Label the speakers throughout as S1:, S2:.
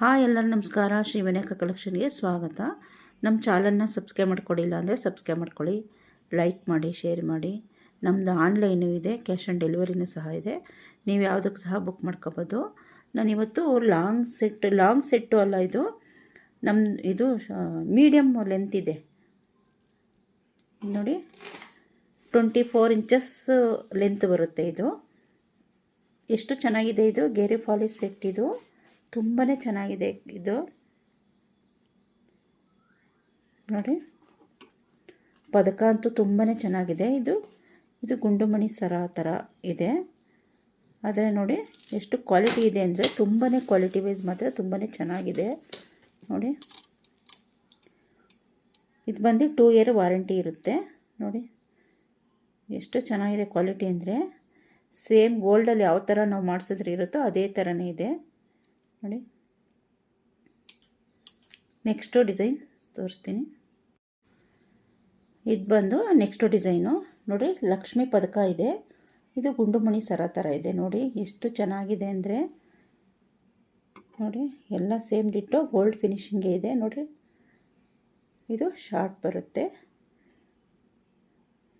S1: Hi ಎಲ್ಲರೂ, ನಮಸ್ಕಾರ. ಶ್ರೀ ವಿನಾಯಕ ಕಲೆಕ್ಷನ್ಗೆ ಸ್ವಾಗತ. ನಮ್ಮ ಚಾನಲ್ನ ಸಬ್ಸ್ಕ್ರೈಬ್ ಮಾಡ್ಕೊಳ್ಳಿಲ್ಲ ಅಂದರೆ ಸಬ್ಸ್ಕ್ರೈಬ್ ಮಾಡ್ಕೊಳ್ಳಿ, ಲೈಕ್ ಮಾಡಿ, ಶೇರ್ ಮಾಡಿ. ನಮ್ಮದು ಆನ್ಲೈನು ಇದೆ, ಕ್ಯಾಶ್ ಆನ್ ಡೆಲಿವರಿನೂ ಸಹ ಇದೆ. ನೀವು ಯಾವುದಕ್ಕೆ ಸಹ ಬುಕ್ ಮಾಡ್ಕೋಬೋದು. ನಾನಿವತ್ತು ಲಾಂಗ್ ಸೆಟ್, ಲಾಂಗ್ ಸೆಟ್ಟು ಅಲ್ಲ ಇದು. ನಮ್ಮ ಇದು ಮೀಡಿಯಮ್ ಲೆಂತ್ ಇದೆ. ನೋಡಿ, ಟ್ವೆಂಟಿ ಫೋರ್ ಇಂಚಸ್ ಲೆಂತ್ ಬರುತ್ತೆ ಇದು. ಎಷ್ಟು ಚೆನ್ನಾಗಿದೆ ಇದು? ಗೇರಿ ಫಾಲಿಸ್ ಸೆಟ್ ಇದು. ತುಂಬಾ ಚೆನ್ನಾಗಿದೆ ಇದು. ನೋಡಿ. ಪದಕ ಅಂತೂ ತುಂಬಾ ಚೆನ್ನಾಗಿದೆ ಇದು. ಇದು ಗುಂಡುಮಣಿ ಸರ ಥರ ಇದೆ. ಆದರೆ ನೋಡಿ ಎಷ್ಟು ಕ್ವಾಲಿಟಿ ಇದೆ ಅಂದರೆ ತುಂಬಾ ಕ್ವಾಲಿಟಿ ವೈಸ್ ಮಾತ್ರ ತುಂಬಾ ಚೆನ್ನಾಗಿದೆ. ನೋಡಿ. ಇದು ಬಂದು ಟೂ ಇಯರ್ ವಾರಂಟಿ ಇರುತ್ತೆ. ನೋಡಿ. ಎಷ್ಟು ಚೆನ್ನಾಗಿದೆ ಕ್ವಾಲಿಟಿ ಅಂದರೆ ಸೇಮ್ ಗೋಲ್ಡಲ್ಲಿ ಯಾವ ಥರ ನಾವು ಮಾಡಿಸಿದ್ರೆ ಇರುತ್ತೋ ಅದೇ ಥರನೇ ಇದೆ. ನೋಡಿ. ನೆಕ್ಸ್ಟು ಡಿಸೈನ್ ತೋರಿಸ್ತೀನಿ. ಇದು ಬಂದು ನೆಕ್ಸ್ಟು ಡಿಸೈನು ನೋಡಿ, ಲಕ್ಷ್ಮಿ ಪದಕ ಇದೆ. ಇದು ಗುಂಡುಮಣಿ ಸರ ಥರ ಇದೆ. ನೋಡಿ, ಎಷ್ಟು ಚೆನ್ನಾಗಿದೆ ಅಂದರೆ. ನೋಡಿ, ಎಲ್ಲ ಸೇಮ್ ಡಿಟ್ಟು ಗೋಲ್ಡ್ ಫಿನಿಶಿಂಗೇ ಇದೆ. ನೋಡಿ, ಇದು ಶಾರ್ಟ್ ಬರುತ್ತೆ.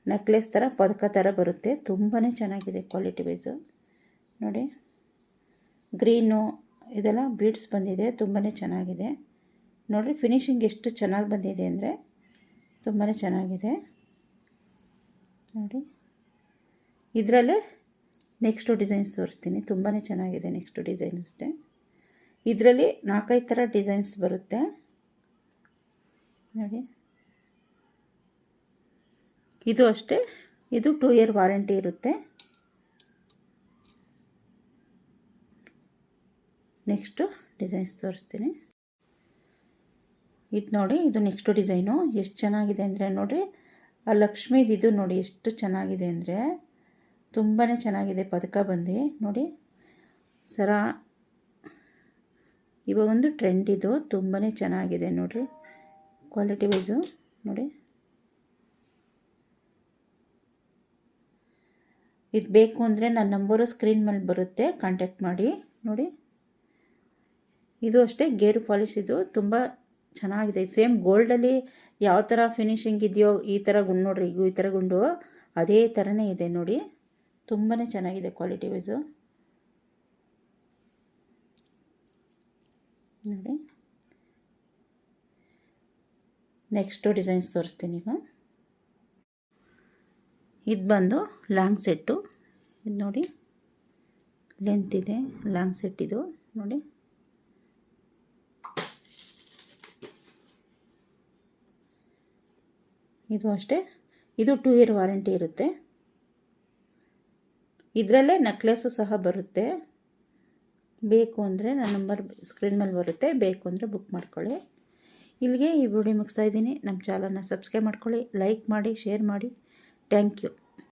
S1: ನೆಕ್ಲೆಸ್ ಥರ ಪದಕ ಥರ ಬರುತ್ತೆ. ತುಂಬಾ ಚೆನ್ನಾಗಿದೆ ಕ್ವಾಲಿಟಿ ವೈಸು ನೋಡಿ ಗ್ರೀನು ಇದೆಲ್ಲ ಬೀಡ್ಸ್ ಬಂದಿದೆ ತುಂಬಾ ಚೆನ್ನಾಗಿದೆ. ನೋಡಿರಿ ಫಿನಿಶಿಂಗ್ ಎಷ್ಟು ಚೆನ್ನಾಗಿ ಬಂದಿದೆ ಅಂದರೆ ತುಂಬಾ ಚೆನ್ನಾಗಿದೆ. ನೋಡಿ. ಇದರಲ್ಲೇ ನೆಕ್ಸ್ಟು ಡಿಸೈನ್ಸ್ ತೋರಿಸ್ತೀನಿ. ತುಂಬಾ ಚೆನ್ನಾಗಿದೆ ನೆಕ್ಸ್ಟು ಡಿಸೈನ್ ಅಷ್ಟೇ. ಇದರಲ್ಲಿ ನಾಲ್ಕೈದು ಥರ ಡಿಸೈನ್ಸ್ ಬರುತ್ತೆ. ನೋಡಿ. ಇದು ಅಷ್ಟೇ. ಇದು ಟೂ ಇಯರ್ ವಾರಂಟಿ ಇರುತ್ತೆ. ನೆಕ್ಸ್ಟು ಡಿಸೈನ್ಸ್ ತೋರಿಸ್ತೀನಿ. ಇದು ನೋಡಿ, ಇದು ನೆಕ್ಸ್ಟು ಡಿಸೈನು ಎಷ್ಟು ಚೆನ್ನಾಗಿದೆ ಅಂದರೆ ನೋಡಿರಿ ಆ ಲಕ್ಷ್ಮೀದು ಇದು ನೋಡಿ ಎಷ್ಟು ಚೆನ್ನಾಗಿದೆ ಅಂದರೆ ತುಂಬಾ ಚೆನ್ನಾಗಿದೆ ಪದಕ ಬಂದು. ನೋಡಿ, ಸರ, ಇವಾಗ ಒಂದು ಟ್ರೆಂಡ್ ಇದು ತುಂಬಾ ಚೆನ್ನಾಗಿದೆ ನೋಡಿರಿ. ಕ್ವಾಲಿಟಿ ವೈಸು ನೋಡಿ. ಇದು ಬೇಕು ಅಂದರೆ ನನ್ನ ನಂಬರು ಸ್ಕ್ರೀನ್ ಮೇಲೆ ಬರುತ್ತೆ ಕಾಂಟ್ಯಾಕ್ಟ್ ಮಾಡಿ, ನೋಡಿ. ಇದು ಅಷ್ಟೇ, ಗೇರು ಪಾಲಿಶ್ ಇದು ತುಂಬ ಚೆನ್ನಾಗಿದೆ. ಸೇಮ್ ಗೋಲ್ಡಲ್ಲಿ ಯಾವ ಥರ ಫಿನಿಶಿಂಗ್ ಇದೆಯೋ ಈ ಥರ ಗುಂಡು ನೋಡ್ರಿ, ಈಗ ಈ ಥರ ಗುಂಡು ಅದೇ ಥರನೇ ಇದೆ ನೋಡಿ. ತುಂಬಾ ಚೆನ್ನಾಗಿದೆ ಕ್ವಾಲಿಟಿ ವೈಸು ನೋಡಿ. ನೆಕ್ಸ್ಟು ಡಿಸೈನ್ಸ್ ತೋರಿಸ್ತೀನಿ ಈಗ. ಇದು ಬಂದು ಲಾಂಗ್ ಸೆಟ್ಟು ಇದು ನೋಡಿ. ಲೆಂತ್ ಇದೆ ಲಾಂಗ್ ಸೆಟ್ ಇದು. ನೋಡಿ. ಇದು ಅಷ್ಟೇ. ಇದು ಟೂ ಇಯರ್ ವಾರಂಟಿ ಇರುತ್ತೆ. ಇದರಲ್ಲೇ ನೆಕ್ಲೆಸ್ಸು ಸಹ ಬರುತ್ತೆ. ಬೇಕು ಅಂದರೆ ನನ್ನ ನಂಬರ್ ಸ್ಕ್ರೀನ್ ಮೇಲೆ ಬರುತ್ತೆ. ಬೇಕು ಅಂದರೆ ಬುಕ್ ಮಾಡ್ಕೊಳ್ಳಿ. ಇಲ್ಲಿಗೆ ಈ ವಿಡಿಯೋ ಮುಗಿಸ್ತಾ ಇದ್ದೀನಿ. ನಮ್ಮ ಚಾನಲ್ನ ಸಬ್ಸ್ಕ್ರೈಬ್ ಮಾಡ್ಕೊಳ್ಳಿ ಲೈಕ್ ಮಾಡಿ ಶೇರ್ ಮಾಡಿ. Thank you